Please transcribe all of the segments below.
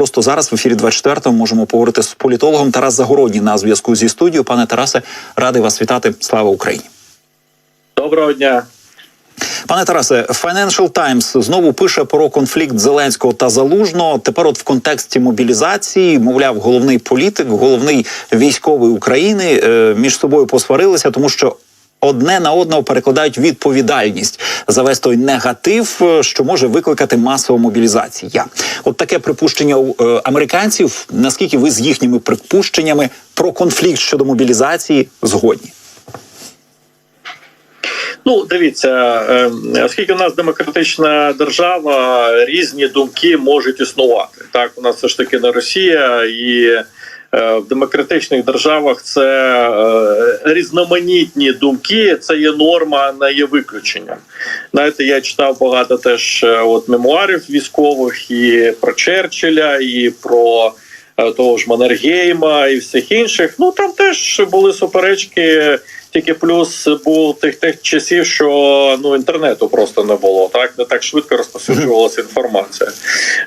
просто зараз в ефірі 24 можемо поговорити з політологом Тарас Загородній на зв'язку зі студією. Пане Тарасе, радий вас вітати. Слава Україні. Доброго дня. Пане Тарасе, Financial Times знову пише про конфлікт Зеленського та Залужного. Тепер, от в контексті мобілізації, мовляв, головний політик, головний військовий України е, між собою посварилися, тому що. Одне на одного перекладають відповідальність за весь той негатив, е, що може викликати масову мобілізацію. От таке припущення у е, американців. Наскільки ви з їхніми припущеннями про конфлікт щодо мобілізації згодні? Ну, дивіться, е, оскільки у нас демократична держава, різні думки можуть існувати. Так, у нас все ж таки не Росія, і в демократичних державах це е, різноманітні думки, це є норма, не є виключенням. Знаєте, я читав багато теж е, от мемуарів військових і про Черчилля, і про. Е, Того ж Маннергейма і всіх інших, ну там теж були суперечки. Тільки плюс був тих тих часів, що ну інтернету просто не було. Так не так швидко розповсюджувалася інформація.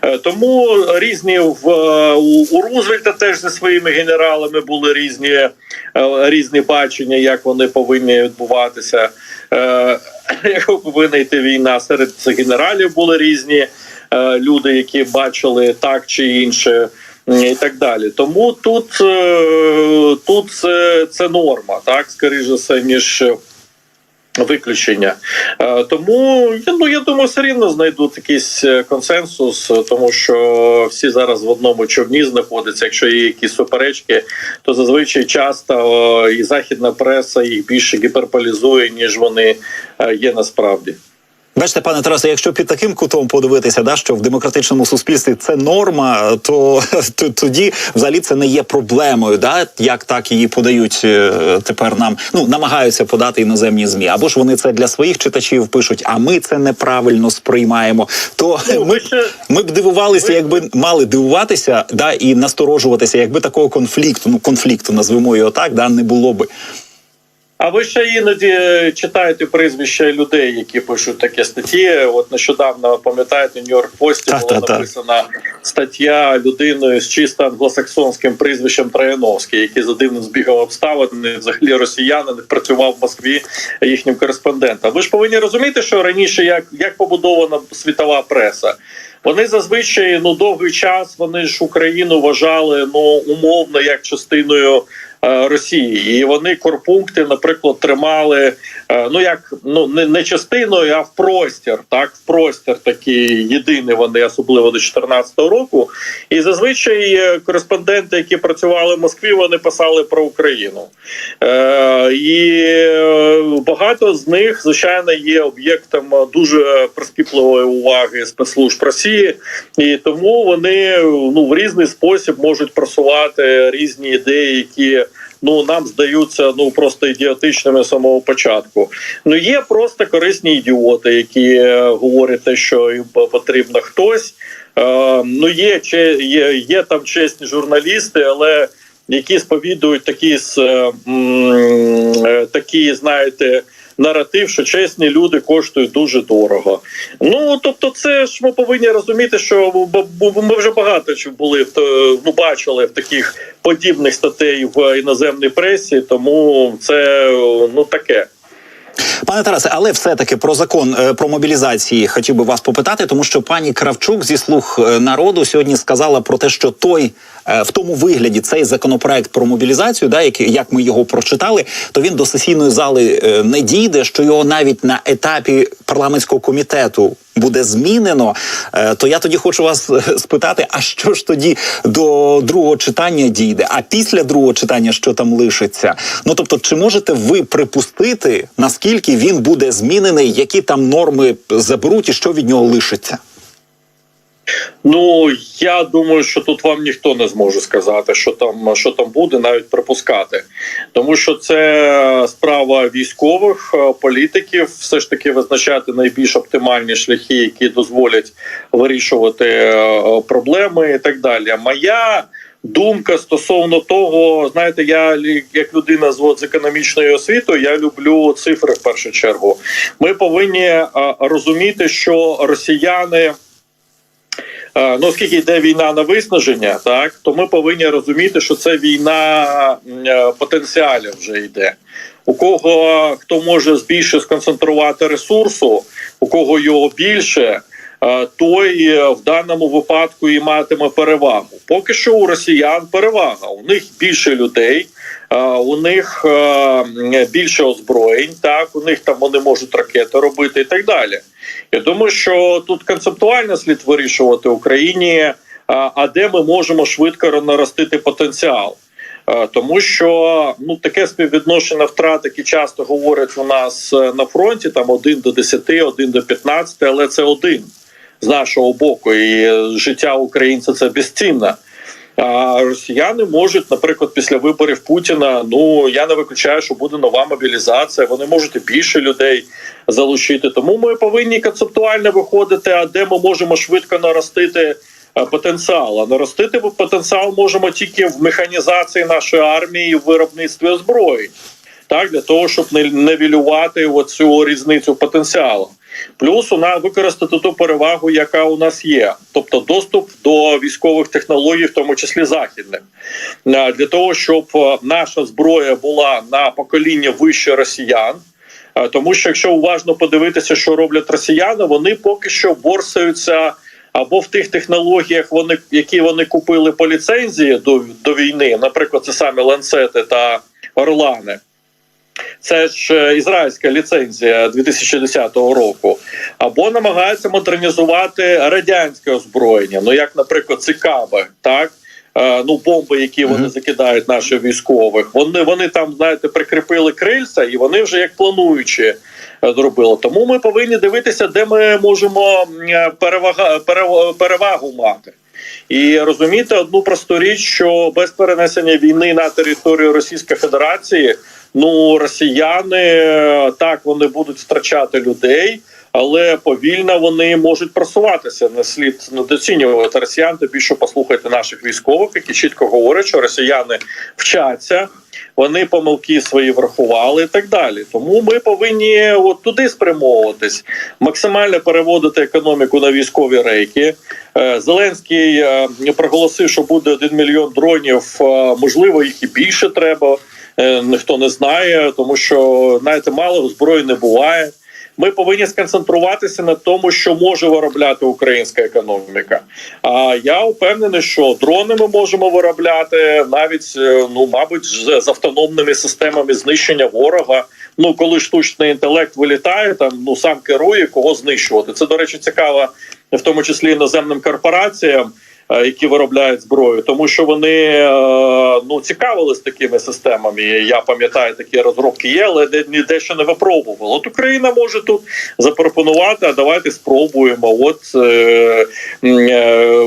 Е, Тому різні в е, у, Рузвельта теж зі своїми генералами були різні різні бачення, як вони повинні відбуватися. Як повинна йти війна серед генералів були різні люди, які бачили так чи інше і так далі. Тому тут, е, тут це, це норма, так скоріше ніж. Виключення Е, тому я ну я думаю, все рівно знайдуть якийсь е, консенсус, е, тому що всі зараз в одному човні знаходяться. Якщо є якісь суперечки, то зазвичай часто і західна преса їх більше гіперполізує, ніж вони е, є насправді. Бачите, пане Тарасе, якщо під таким кутом подивитися, да що в демократичному суспільстві це норма, то, то тоді взагалі це не є проблемою, да як так її подають е, тепер нам, ну намагаються подати іноземні змі, або ж вони це для своїх читачів пишуть, а ми це неправильно сприймаємо. То Ну, ми, ще- ми б дивувалися, ви- якби мали дивуватися, да і насторожуватися, якби такого конфлікту, ну конфлікту, назвемо його так, да не було би. А ви ще іноді е, читаєте прізвища людей, які пишуть такі статті. От нещодавно пам'ятаєте, Нью-Йорк Пості була Та-та-та. написана стаття людиною з чисто англосаксонським прізвищем Трояновський, який за дивним збігом обставин взагалі росіянин працював в Москві їхнім кореспондентом. Ви ж повинні розуміти, що раніше як, як побудована світова преса. Вони зазвичай ну довгий час вони ж Україну вважали ну умовно як частиною Росії, і вони корпункти, наприклад, тримали е, ну як ну не, не частиною, а в простір. Так, в простір такий єдиний вони, особливо до 2014 року. І зазвичай е, кореспонденти, які працювали в Москві, вони писали про Україну. Е, і е, багато з них, звичайно, є об'єктом дуже прискіпливої уваги спецслужб Росії, і тому вони ну в різний спосіб можуть просувати різні ідеї, які. Ну, нам здаються ну просто ідіотичними з самого початку. Ну є просто корисні ідіоти, які е, говорять що їм потрібно хтось. Е, ну є, че- є, є там чесні журналісти, але які сповідують такі з е, такі, знаєте. Наратив, що чесні люди коштують дуже дорого. Ну тобто, це ж ми повинні розуміти, що ми вже багато чи були в ну, бачили в таких подібних статей в іноземній пресі, тому це ну таке. Пане Тарасе, але все-таки про закон е, про мобілізації хотів би вас попитати, тому що пані Кравчук зі слуг е, народу сьогодні сказала про те, що той е, в тому вигляді цей законопроект про мобілізацію, да, як, як ми його прочитали, то він до сесійної зали не дійде, що його навіть на етапі парламентського комітету буде змінено. Е, То я тоді хочу вас е, спитати: а що ж тоді до другого читання дійде? А після другого читання що там лишиться? Ну тобто, чи можете ви припустити, наскільки він буде змінений, які там норми заберуть і що від нього лишиться? Ну я думаю, що тут вам ніхто не зможе сказати, що там що там буде, навіть припускати, тому що це справа військових е, політиків, все ж таки визначати найбільш оптимальні шляхи, які дозволять вирішувати е, проблеми і так далі. Моя думка стосовно того, знаєте, я як людина з, з економічною освітою, я люблю цифри в першу чергу. Ми повинні е, розуміти, що росіяни Ну, оскільки йде війна на виснаження, так то ми повинні розуміти, що це війна е, потенціалів вже йде. У кого хто може більше сконцентрувати ресурсу, у кого його більше, е, той е, в даному випадку і матиме перевагу. Поки що у росіян перевага. У них більше людей, е, у них е, більше озброєнь. Так у них там вони можуть ракети робити і так далі. Я думаю, що тут концептуально слід вирішувати Україні, а де ми можемо швидко наростити потенціал. Е, Тому що ну таке співвідношення втрат, які часто говорять у нас е, на фронті, там 1 до 10, 1 до 15, але це один з нашого боку, і життя українця це безцінне. А росіяни можуть, наприклад, після виборів Путіна. Ну я не виключаю, що буде нова мобілізація. Вони можуть і більше людей залучити. Тому ми повинні концептуально виходити. А де ми можемо швидко наростити е, потенціал? А наростити потенціал можемо тільки в механізації нашої армії в виробництві озброєнь. Так, для того, щоб не нивелювати оцю різницю потенціалу. Плюс нас використати ту перевагу, яка у нас є, тобто доступ до військових технологій, в тому числі західних, Е, для того, щоб е, наша зброя була на покоління вище росіян. Е, Тому що якщо уважно подивитися, що роблять росіяни, вони поки що борсаються або в тих технологіях, вони які вони купили по ліцензії до, до війни, наприклад, це саме ланцети та орлани. Це ж е, ізраїльська ліцензія 2010 року, або намагаються модернізувати радянське озброєння. Ну як, наприклад, цикаби, так Е, ну бомби, які вони закидають наших військових. Вони вони там знаєте прикріпили крильця, і вони вже як плануючі е, зробили. Тому ми повинні дивитися, де ми можемо перевага перевагу мати. І розуміти одну просту річ, що без перенесення війни на територію Російської Федерації, ну росіяни так вони будуть втрачати людей, але повільно вони можуть просуватися. Не слід недоцінювати росіян. Тим більше послухайте наших військових, які чітко говорять, що росіяни вчаться. Вони помилки свої врахували і так далі. Тому ми повинні от туди спрямовуватись, максимально переводити економіку на військові рейки. Е, Зеленський е, проголосив, що буде один мільйон дронів. Е, Можливо, їх і більше треба. Е, Ніхто не знає, тому що знаєте, мало зброї не буває. Ми повинні сконцентруватися на тому, що може виробляти українська економіка. А я впевнений, що дрони ми можемо виробляти навіть е, ну, мабуть, з автономними системами знищення ворога. Ну, коли штучний інтелект вилітає, там ну сам керує кого знищувати. Це до речі, цікаво, в тому числі іноземним корпораціям. Е, Які виробляють зброю, тому що вони е, ну цікавились такими системами. Я пам'ятаю, такі розробки є, але де ніде ще не випробували. От Україна може тут запропонувати. А давайте спробуємо. От е,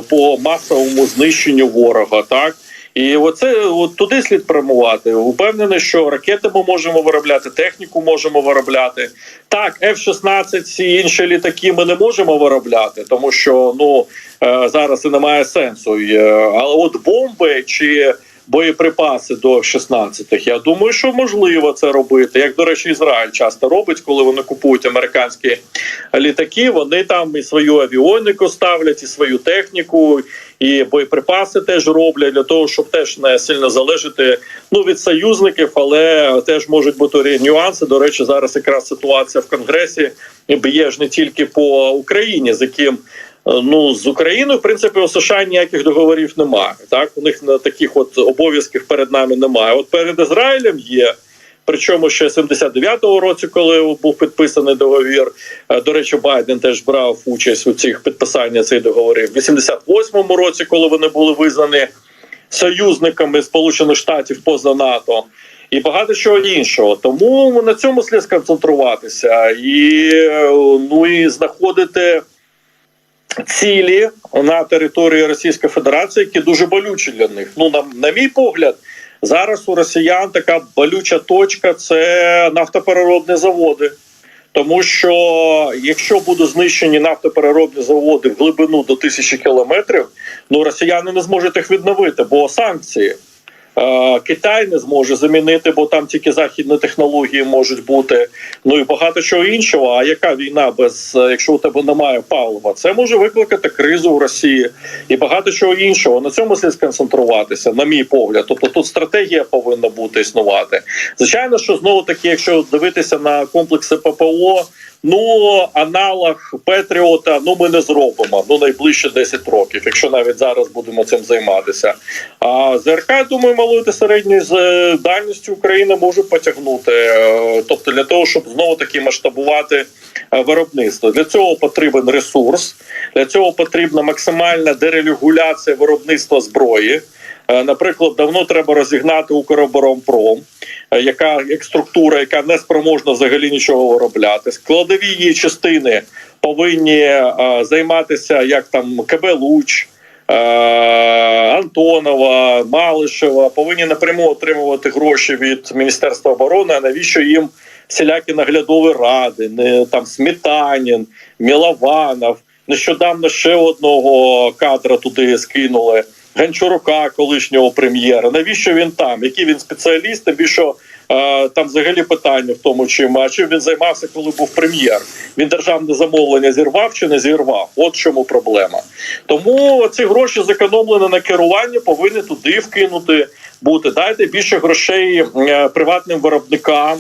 по масовому знищенню ворога, так. І оце от туди слід прямувати. Упевнений, що ракети ми можемо виробляти, техніку можемо виробляти. Так, F-16 і інші літаки ми не можемо виробляти, тому що ну е, зараз і немає сенсу. Е, Але от бомби чи боєприпаси до F-16, я думаю, що можливо це робити. Як до речі, Ізраїль часто робить, коли вони купують американські літаки. Вони там і свою авіоніку ставлять, і свою техніку, і боєприпаси теж роблять для того, щоб теж не сильно залежати ну від союзників, але теж можуть бути нюанси. До речі, зараз якраз ситуація в конгресі б'є ж не тільки по Україні, з яким ну з Україною, в принципі, у США ніяких договорів немає. Так у них на таких от обов'язків перед нами немає. От перед Ізраїлем є. Причому ще 79-го році, коли був підписаний договір. Е, До речі, Байден теж брав участь у цих підписаннях цих договорів. В 88-му році, коли вони були визнані союзниками Сполучених Штатів поза НАТО. І багато чого іншого, тому на цьому слід сконцентруватися і е, ну і знаходити цілі на території Російської Федерації, які дуже болючі для них. Ну на, на мій погляд, зараз у росіян така болюча точка це нафтопереробні заводи. Тому що якщо будуть знищені нафтопереробні заводи в глибину до тисячі кілометрів, ну росіяни не зможуть їх відновити, бо санкції. Е, Китай не зможе замінити, бо там тільки західні технології можуть бути. Ну і багато чого іншого. А яка війна без е, якщо у тебе немає палива? Це може викликати кризу в Росії і багато чого іншого. На цьому слід сконцентруватися, на мій погляд. Тобто тут стратегія повинна бути існувати. Звичайно, що знову таки, якщо дивитися на комплекси ППО. Ну, аналог Петріота, ну ми не зробимо ну найближче 10 років, якщо навіть зараз будемо цим займатися. А ЗРК, думаю, малою та з е, дальністю України може потягнути. Е, Тобто, для того, щоб знову таки масштабувати е, виробництво. Для цього потрібен ресурс, для цього потрібна максимальна дерегуляція виробництва зброї. Наприклад, давно треба розігнати Укроборонпром, яка як структура, яка не спроможна взагалі нічого виробляти. Складові її частини повинні займатися як там КБ Луч. Е, Антонова, Малишева повинні напряму отримувати гроші від Міністерства оборони. А навіщо їм всілякі наглядові ради, не там Сметанін, Мілованов. Нещодавно ще одного кадра туди скинули. Гончарука, колишнього прем'єра. Навіщо він там? Який він спеціаліст? Більше там взагалі питання в тому, чим а чим він займався, коли був прем'єр. Він державне замовлення зірвав чи не зірвав? От чому проблема. Тому ці гроші зекономлені на керування повинні туди вкинути бути. Дайте більше грошей е, приватним виробникам.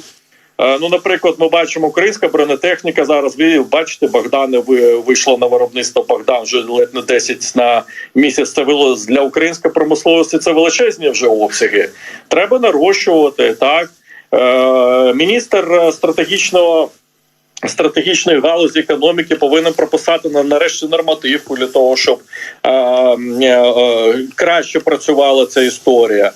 Е, Ну, наприклад, ми бачимо українська бронетехніка. Зараз ви бачите, Богдане ви вийшло на виробництво Богдан вже ледь не 10 на місяць. Це вело для української промисловості. Це величезні вже обсяги. Треба нарощувати так. Е, міністр стратегічного. Стратегічної галузі економіки повинен прописати на нарешті нормативку для того, щоб е, краще працювала ця історія.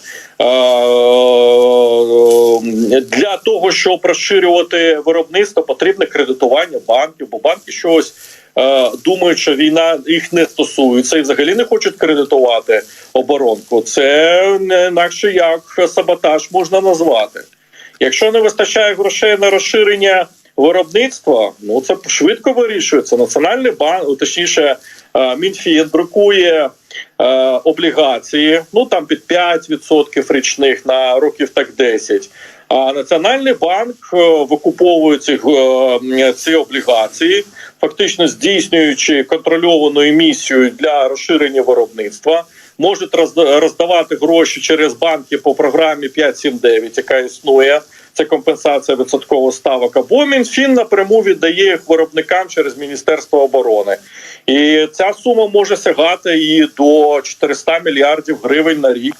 Для того, щоб розширювати виробництво, потрібне кредитування банків, бо банки щось е, думають, що війна їх не стосується і взагалі не хочуть кредитувати оборонку. Це не інакше як саботаж можна назвати. Якщо не вистачає грошей на розширення виробництва, ну це швидко вирішується. Національний банк, точніше, е, Мінфін друкує е, облігації, ну там під 5% річних на років так 10. А Національний банк е, викуповує ці, е, ці облігації, фактично здійснюючи контрольовану емісію для розширення виробництва. Можуть розда- роздавати гроші через банки по програмі 579, яка існує. Це компенсація відсоткових ставок. Або Мінфін напряму віддає їх виробникам через Міністерство оборони. І ця сума може сягати і до 400 мільярдів гривень на рік.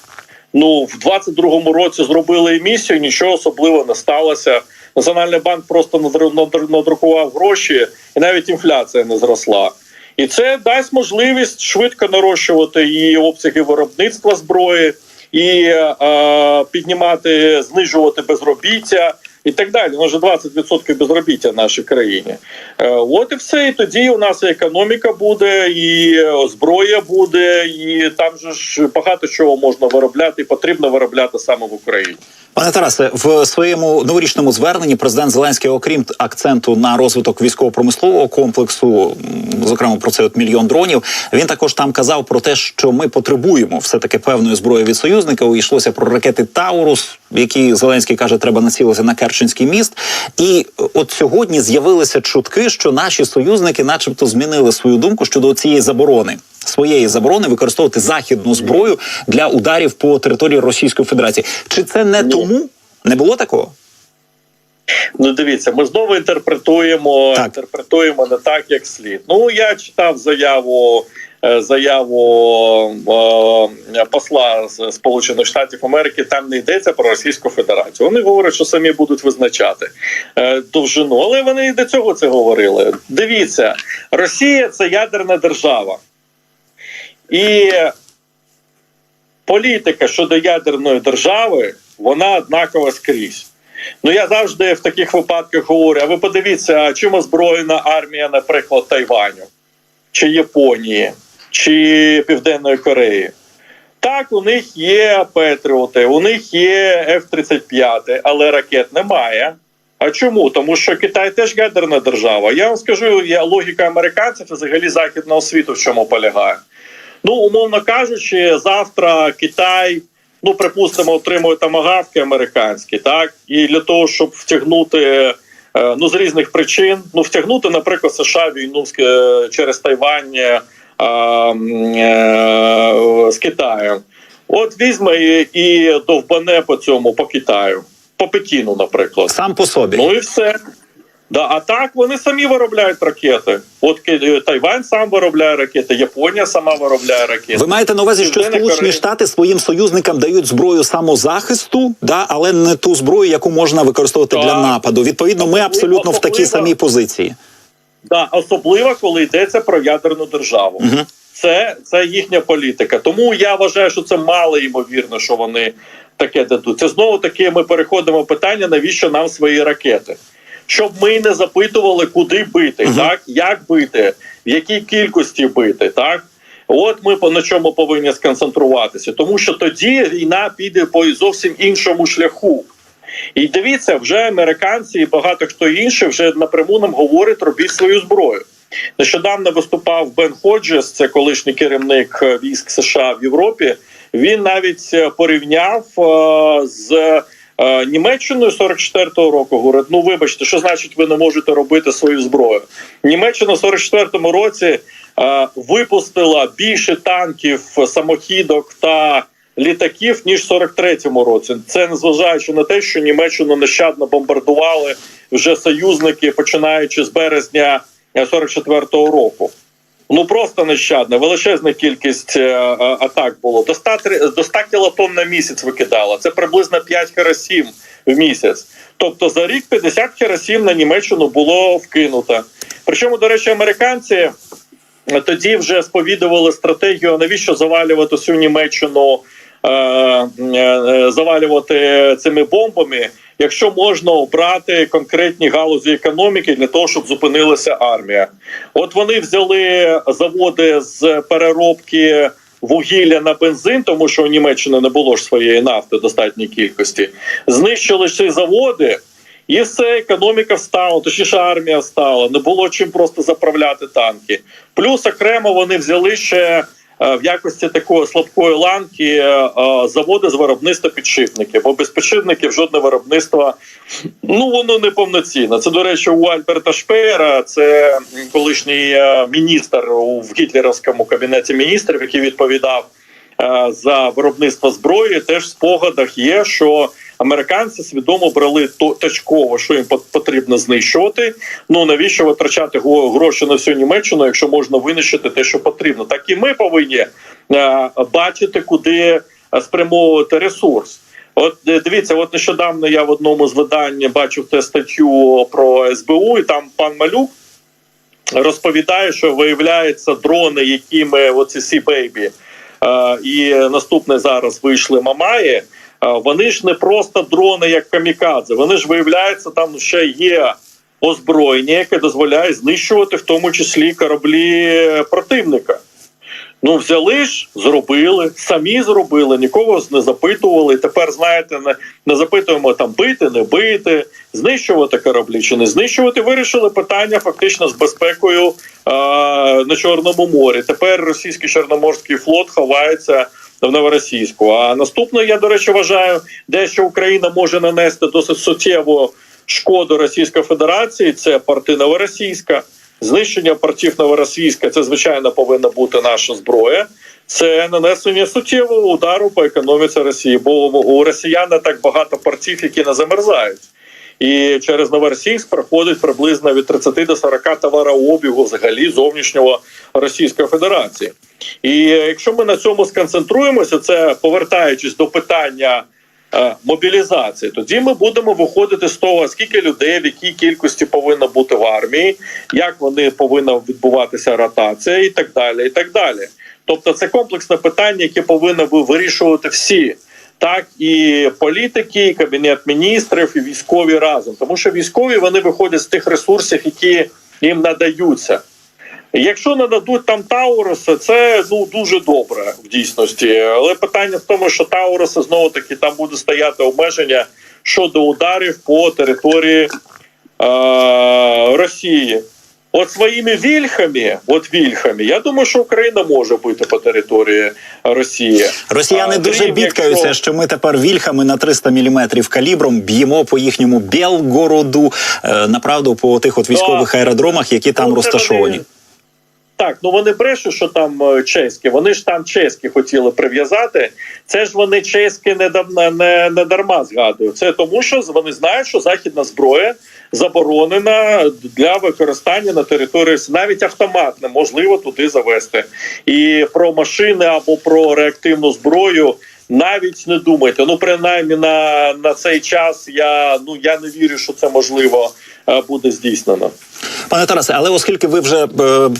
Ну, в 22-му році зробили емісію, нічого особливого не сталося. Національний банк просто надр- надр- надрукував гроші, і навіть інфляція не зросла. І це дасть можливість швидко нарощувати і обсяги виробництва зброї, і е, піднімати, знижувати безробіття і так далі. Ну, вже 20% безробіття в нашій країні. Е, от і все. І тоді у нас і економіка буде, і е, зброя буде, і там же ж багато чого можна виробляти, і потрібно виробляти саме в Україні. Пане Тарасе, в своєму новорічному зверненні президент Зеленський, окрім акценту на розвиток військово-промислового комплексу, зокрема про цей от мільйон дронів, він також там казав про те, що ми потребуємо все таки певної зброї від союзника. Йшлося про ракети Таурус, які Зеленський каже, треба націлити на Керченський міст. І от сьогодні з'явилися чутки, що наші союзники, начебто, змінили свою думку щодо цієї заборони. Своєї заборони використовувати західну зброю для ударів по території Російської Федерації. Чи це не тому? Не було такого? Ну, дивіться, ми знову інтерпретуємо, Так. інтерпретуємо не так, як слід. Ну я читав заяву. е, Заяву е, посла з Сполучених Штатів Америки там не йдеться про Російську Федерацію. Вони говорять, що самі будуть визначати е, довжину, але вони і до цього це говорили. Дивіться, Росія це ядерна держава, і політика щодо ядерної держави вона однакова скрізь. Ну я завжди в таких випадках говорю: а ви подивіться, а чим озброєна армія, наприклад, Тайваню, чи Японії, чи Південної Кореї. Так, у них є Петріоти, у них є F-35, але ракет немає. А чому? Тому що Китай теж ядерна держава. Я вам скажу, я логіка американців взагалі західного світу в чому полягає. Ну, умовно кажучи, завтра Китай ну припустимо, отримує тамагавки американські, так і для того, щоб втягнути. е, Ну, з різних причин, ну втягнути, наприклад, США війну е, через Тайвань е, е, з Китаєм. От візьме і, і довбане по цьому по Китаю, по Пекіну, наприклад. Сам по собі. Ну і все. Да, а так вони самі виробляють ракети. От Тайвань сам виробляє ракети, Японія сама виробляє ракети. Ви маєте на увазі, що Сполучені. Штати своїм союзникам дають зброю самозахисту, да, але не ту зброю, яку можна використовувати Так. для нападу. Відповідно, ми Особливо- абсолютно в такій самій позиції. Да, особливо коли йдеться про ядерну державу. Мгм. Це, це їхня політика. Тому я вважаю, що це мало ймовірно, що вони таке дадуть. Це знову таки ми переходимо питання, навіщо нам свої ракети. Щоб ми не запитували, куди бити, Мгм. так як бити, в якій кількості бити, так. От ми по на чому повинні сконцентруватися, тому що тоді війна піде по зовсім іншому шляху. І дивіться, вже американці і багато хто інший вже напряму нам говорить, робіть свою зброю. Нещодавно виступав Бен Ходжес, це колишній керівник е, військ США в Європі. Він навіть е, порівняв е, з Німеччиною 44-го року. Говорить: ну вибачте, що значить ви не можете робити свою зброю? Німеччина в 44-му році е, випустила більше танків, самохідок та літаків ніж в 43-му році. Це незважаючи на те, що Німеччину нещадно бомбардували вже союзники, починаючи з березня е, 44-го року. Ну просто нещадно, величезна кількість е, е, атак було. До 100, три- до 100 кілотонн на місяць викидало. Це приблизно 5 херосім в місяць. Тобто за рік 50 херосім на Німеччину було вкинуто. Причому, до речі, американці тоді вже сповідували стратегію, навіщо завалювати всю Німеччину, е, е, завалювати цими бомбами, якщо можна обрати конкретні галузі економіки для того, щоб зупинилася армія. От вони взяли заводи з переробки. Вугілля на бензин, тому що у Німеччини не було ж своєї нафти в достатній кількості. Знищили ці заводи, і все, економіка встала, точніше армія встала. Не було чим просто заправляти танки. Плюс окремо вони взяли ще в якості такої слабкої ланки е, е, заводи з виробництва підшипників. Бо без підшипників жодне виробництво ну воно не повноцінне. Це, до речі, у Альберта Шпеєра, це колишній е, міністр у гітлерівському кабінеті міністрів, який відповідав е, за виробництво зброї, теж в спогадах є, що американці свідомо брали точково, що їм пот- потрібно знищувати. Ну навіщо витрачати гроші на всю Німеччину, якщо можна винищити те, що потрібно? Так і ми повинні е, бачити, куди е, спрямовувати ресурс. От е, дивіться, от нещодавно я в одному з видань бачив те статтю про СБУ, і там пан Малюк розповідає, що виявляється дрони, якими оці сі бейбі і наступне зараз вийшли Мамаї. Е, Вони ж не просто дрони, як камікадзе. Вони ж виявляється, там ще є озброєння, яке дозволяє знищувати в тому числі кораблі противника. Ну, взяли ж, зробили, самі зробили, нікого не запитували. Тепер, знаєте, не, не запитуємо там бити, не бити, знищувати кораблі чи не знищувати. Вирішили питання фактично з безпекою е, на Чорному морі. Тепер російський чорноморський флот ховається в новоросійську. А наступне, я до речі, вважаю, дещо Україна може нанести досить суттєву шкоду Російської Федерації. Це порти Новоросійська. Знищення портів Новоросійська це звичайно повинна бути наша зброя. Це нанесення суттєвого удару по економіці Росії, бо у росіян не так багато портів, які не замерзають. І через Новоросійськ проходить приблизно від 30 до 40 товарообігу взагалі зовнішнього Російської Федерації. І якщо ми на цьому сконцентруємося, це повертаючись до питання мобілізації, тоді ми будемо виходити з того, скільки людей, в якій кількості повинно бути в армії, як вони повинна відбуватися ротація, і так далі. І так далі. Тобто, це комплексне питання, яке повинні ви вирішувати всі. Так і політики, і кабінет міністрів, і військові разом, тому що військові вони виходять з тих ресурсів, які їм надаються. Якщо нададуть там Тауруси, це ну дуже добре в дійсності. Але питання в тому, що Тауруси знову таки там буде стояти обмеження щодо ударів по території е- Росії. От своїми вільхами, от вільхами, я думаю, що Україна може бити по території Росії. Росіяни А, дуже крім бідкаються, якщо- що ми тепер вільхами на 300 мм калібром б'ємо по їхньому Білгороду, е, направду по тих от військових аеродромах, які там Ну, розташовані. вони- Так, ну вони брешуть, що там е, чеські. Вони ж там чеські хотіли прив'язати. Це ж вони чеські не, не, не дарма згадують. Це тому, що вони знають, що західна зброя заборонена для використання на території навіть автомат неможливо туди завести. І про машини або про реактивну зброю. Навіть не думайте. Ну, принаймні на, на цей час я ну я не вірю, що це можливо е, буде здійснено. Пане Тарасе, але оскільки ви вже е,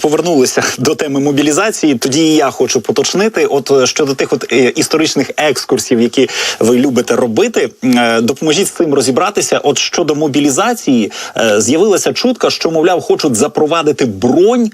повернулися до теми мобілізації, тоді і я хочу поточнити. От е, щодо тих от е, історичних екскурсів, які ви любите робити, допоможіть з цим розібратися. От щодо мобілізації, з'явилася чутка, що мовляв, хочуть запровадити бронь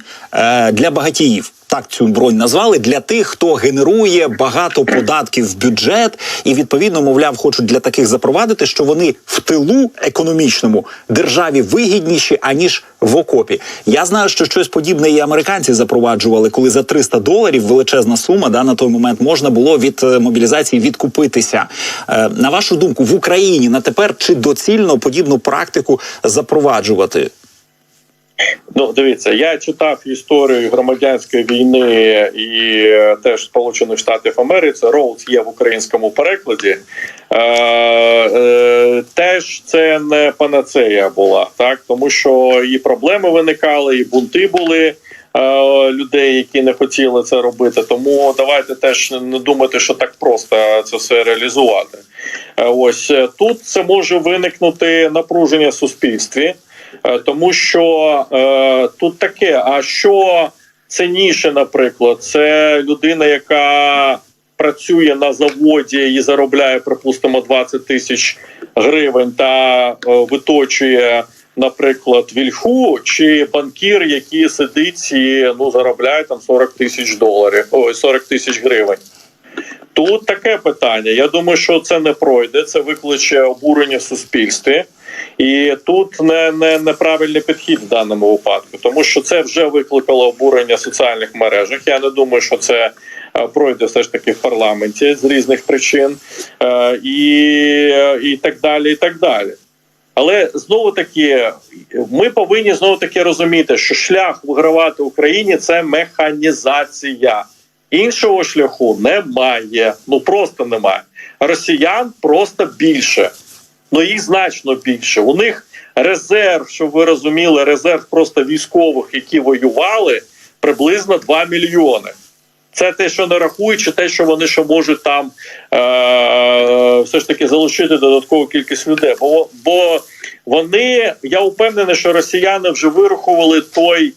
для багатіїв. Так цю бронь назвали для тих, хто генерує багато податків в бюджет, і відповідно, мовляв, хочуть для таких запровадити, що вони в тилу економічному державі вигідніші аніж в окопі. Я знаю, що щось подібне і американці запроваджували, коли за 300 доларів величезна сума да на той момент можна було від е, мобілізації відкупитися. Е, на вашу думку, в Україні на тепер чи доцільно подібну практику запроваджувати? Ну, дивіться, я читав історію громадянської війни і е, теж Сполучених Штатів Америки. Роуз є в українському перекладі. Е, е, теж це не панацея була, так тому що і проблеми виникали, і бунти були. е, Людей, які не хотіли це робити, тому давайте теж не думати, що так просто це все реалізувати. Е, Ось тут це може виникнути напруження в суспільстві. Е, тому що е, тут таке: а що цінніше, наприклад, це людина, яка працює на заводі і заробляє, припустимо, 20 тисяч гривень та е, виточує. Наприклад, вільху чи банкір, який сидить і ну заробляє там 40 тисяч доларів, ой, 40 тисяч гривень. Тут таке питання. Я думаю, що це не пройде. Це викличе обурення в суспільстві, і тут не, не неправильний підхід в даному випадку, тому що це вже викликало обурення в соціальних мережах. Я не думаю, що це е, пройде все ж таки в парламенті з різних причин, е, і, і так далі. І так далі. Але знову таки, ми повинні знову таки розуміти, що шлях вигравати Україні це механізація. Іншого шляху немає. Ну просто немає. Росіян просто більше. Ну їх значно більше. У них резерв, щоб ви розуміли, резерв просто військових, які воювали, приблизно 2 мільйони. Це те, що не рахуючи, те, що вони ще можуть там е- все ж таки залучити додаткову кількість людей. Бо, бо вони, я впевнений, що росіяни вже вирахували той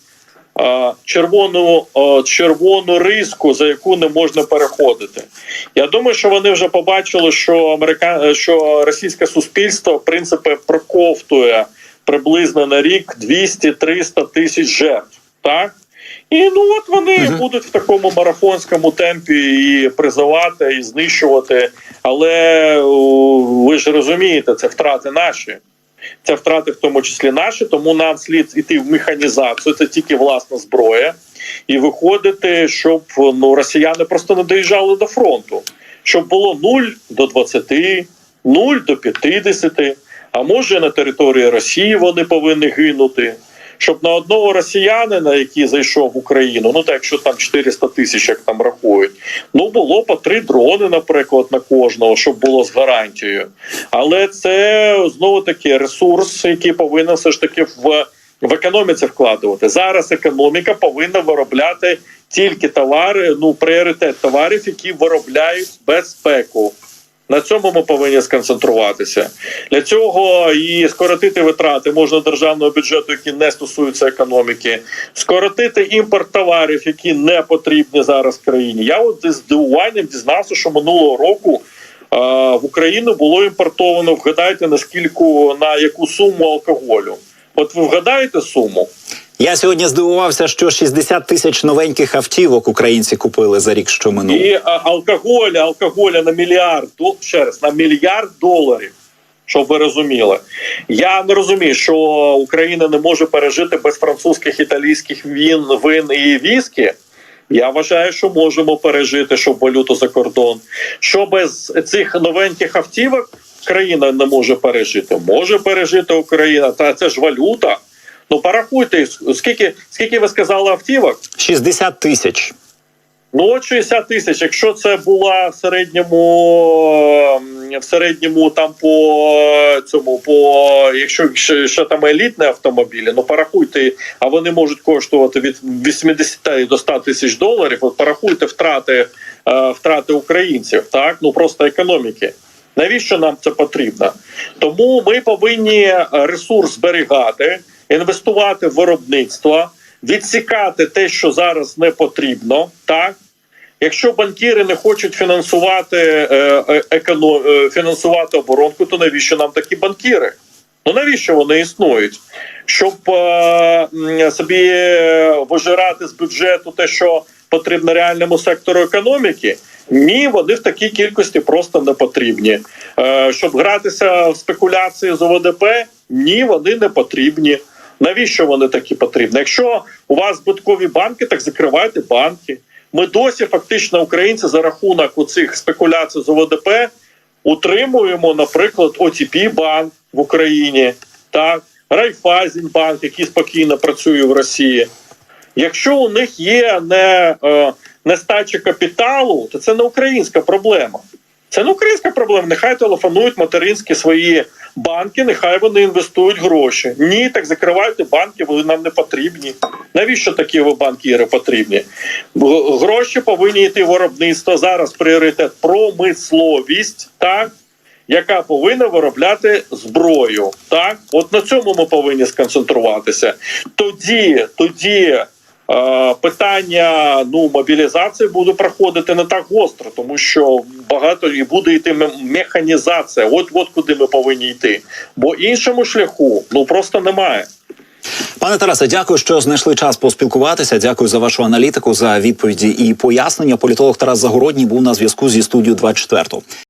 червону, червону риску, за яку не можна переходити. Я думаю, що вони вже побачили, що америка... що російське суспільство в принципі проковтує приблизно на рік 200-300 тисяч жертв. Так? І ну от вони Мгм. будуть в такому марафонському темпі і призивати, і знищувати. Але ви ж розумієте, це втрати наші. Це втрати в тому числі наші, тому нам слід іти в механізацію. Це тільки власна зброя, і виходити, щоб ну росіяни просто не доїжджали до фронту, щоб було 0 до 20, 0 до 50, а може на території Росії вони повинні гинути. Щоб на одного росіянина, який зайшов в Україну, ну так якщо там 400 тисяч, як там рахують, ну було по три дрони, наприклад, на кожного, щоб було з гарантією. Але це знову таки ресурс, який повинен все ж таки в, в економіці вкладувати. Зараз економіка повинна виробляти тільки товари, ну пріоритет товарів, які виробляють безпеку. На цьому ми повинні сконцентруватися. Для цього і скоротити витрати можна державного бюджету, які не стосуються економіки, скоротити імпорт товарів, які не потрібні зараз країні. Я от здивуванням дізнався, що минулого року в Україну було імпортовано. Вгадайте наскільки на яку суму алкоголю. От ви вгадаєте суму? Я сьогодні здивувався, що 60 тисяч новеньких автівок українці купили за рік, що минув. І а, алкоголя, алкоголя на мільярд ще раз на мільярд доларів. Щоб ви розуміли, я не розумію, що Україна не може пережити без французьких італійських він, вин і віскі. Я вважаю, що можемо пережити, щоб валюту за кордон. Що без цих новеньких автівок країна не може пережити. Може пережити Україна, та це ж валюта. Ну порахуйте, скільки скільки ви сказали автівок? 60 тисяч. Ну, от 60 тисяч. Якщо це була в середньому ем, в середньому там по цьому, по якщо ще, ще там елітні автомобілі, ну порахуйте, а вони можуть коштувати від 80 до 100 тисяч доларів. От порахуйте втрати е, втрати українців, так ну просто економіки. Навіщо нам це потрібно? Тому ми повинні е, ресурс зберігати, інвестувати в виробництво, відсікати те, що зараз не потрібно. Так, якщо банкіри не хочуть фінансувати е, е, економ, фінансувати оборонку, то навіщо нам такі банкіри? Ну навіщо вони існують? Щоб е, собі вижирати з бюджету те, що потрібно реальному сектору економіки. Ні, вони в такій кількості просто не потрібні. Е, щоб гратися в спекуляції з ОВДП, ні, вони не потрібні. Навіщо вони такі потрібні? Якщо у вас збиткові банки, так закривайте банки. Ми досі фактично українці за рахунок оцих спекуляцій з ОВДП утримуємо, наприклад, ОТП банк в Україні, так Райфайзенбанк, який спокійно працює в Росії. Якщо у них є не, е, нестача капіталу, то це не українська проблема. Це не українська проблема. Нехай телефонують материнські свої банки, нехай вони інвестують гроші. Ні, так закривайте банки, вони нам не потрібні. Навіщо такі банкіри потрібні? Гроші повинні йти в виробництво. Зараз пріоритет промисловість, так яка повинна виробляти зброю. Так, от на цьому ми повинні сконцентруватися. Тоді, тоді. Е, Питання ну мобілізації буде проходити не так гостро, тому що багато і буде йти механізація. От от куди ми повинні йти. Бо іншому шляху ну просто немає. Пане Тарасе, дякую, що знайшли час поспілкуватися. Дякую за вашу аналітику, за відповіді і пояснення. Політолог Тарас Загородній був на зв'язку зі студією 24.